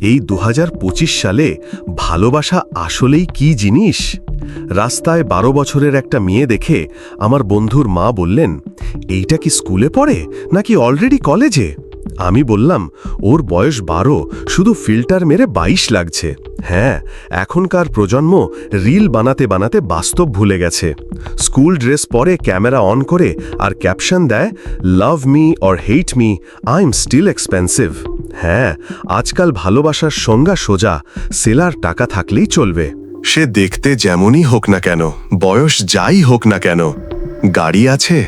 এই দু হাজার পঁচিশ সালে ভালোবাসা আসলেই কি জিনিস? রাস্তায় বারো বছরের একটা মেয়ে দেখে আমার বন্ধুর মা বললেন, এইটা কি স্কুলে পড়ে নাকি অলরেডি কলেজে? আমি বললাম, ওর বয়স বারো, শুধু ফিল্টার মেরে বাইশ লাগছে। হ্যাঁ এখনকার প্রজন্ম রিল বানাতে বানাতে বাস্তব ভুলে গেছে। স্কুল ড্রেস পরে ক্যামেরা অন করে আর ক্যাপশন দেয়, love me or hate me, I am still expensive. হ্যাঁ আজকাল ভালোবাসার সংজ্ঞা সোজা, সেলার টাকা থাকলেই চলবে। সে দেখতে যেমনই হোক না কেন, বয়স যাই হোক না কেন, গাড়ি আছে,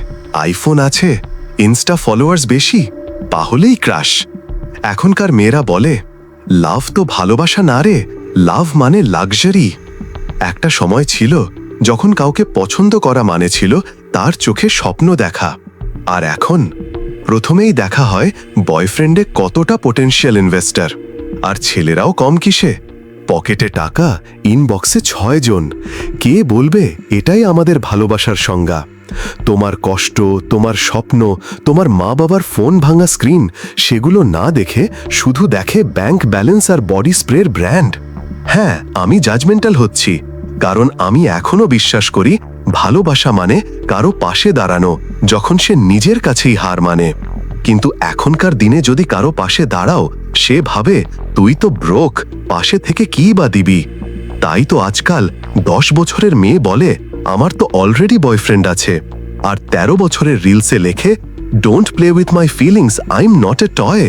আইফোন আছে, ইনস্টা ফলোয়ার্স বেশি। তাহলেই ক্রাশ। এখনকার মেয়েরা বলে, লাভ তো ভালোবাসা না রে, লাভ মানে লাক্সারি। একটা সময় ছিল যখন কাউকে পছন্দ করা মানে ছিল তার চোখে স্বপ্ন দেখা। আর এখন প্রথমেই দেখা হয় বয়ফ্রেন্ডে কতটা পোটেনশিয়াল ইনভেস্টার আর ছেলেরাও কম কিসে? পকেটে টাকা ইনবক্সে ছয় জন কে বলবে, এটাই আমাদের ভালোবাসার সংজ্ঞা। তোমার কষ্ট, তোমার স্বপ্ন, তোমার মা বাবার ফোন ভাঙা স্ক্রিন সেগুলো না দেখে শুধু দেখে ব্যাংক ব্যালেন্স আর বডি স্প্রের ব্র্যান্ড হ্যাঁ আমি জাজমেন্টাল হচ্ছি, কারণ আমি এখনও বিশ্বাস করি ভালোবাসা মানে কারও পাশে দাঁড়ানো, যখন সে নিজের কাছেই হার মানে। কিন্তু এখনকার দিনে যদি কারও পাশে দাঁড়াও, সে ভাবে, তুই তো ব্রোক পাশে থেকে কি বা দিবি? তাই তো আজকাল দশ বছরের মেয়ে বলে আমার তো অলরেডি বয়ফ্রেন্ড আছে। আর ১৩ বছরের রিলসে লেখে don't play with my feelings I am not a toy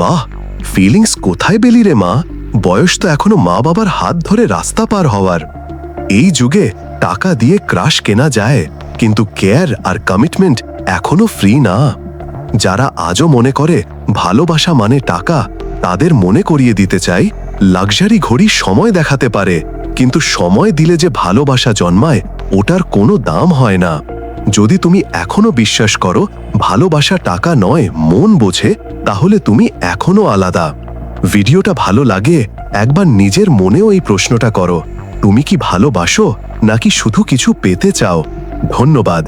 বাহ ফিলিংস কোথায় বেলি রে মা? বয়স তো এখনও মা বাবার হাত ধরে রাস্তা পার হওয়ার। এই যুগে টাকা দিয়ে ক্রাশ কেনা যায়, কিন্তু কেয়ার আর কমিটমেন্ট এখনও ফ্রি না। যারা আজও মনে করে ভালোবাসা মানে টাকা, তাদের মনে করিয়ে দিতে চাই লাক্সারি ঘড়ি সময় দেখাতে পারে। কিন্তু সময় দিলে যে ভালোবাসা জন্মায়, ওটার কোনো দাম হয় না। যদি তুমি এখনও বিশ্বাস করো, ভালোবাসা টাকা নয়, মন বোঝে, তাহলে তুমি এখনও আলাদা। ভিডিওটা ভালো লাগে, একবার নিজের মনেও এই প্রশ্নটা করো। তুমি কি ভালোবাসো, নাকি শুধু কিছু পেতে চাও? ধন্যবাদ।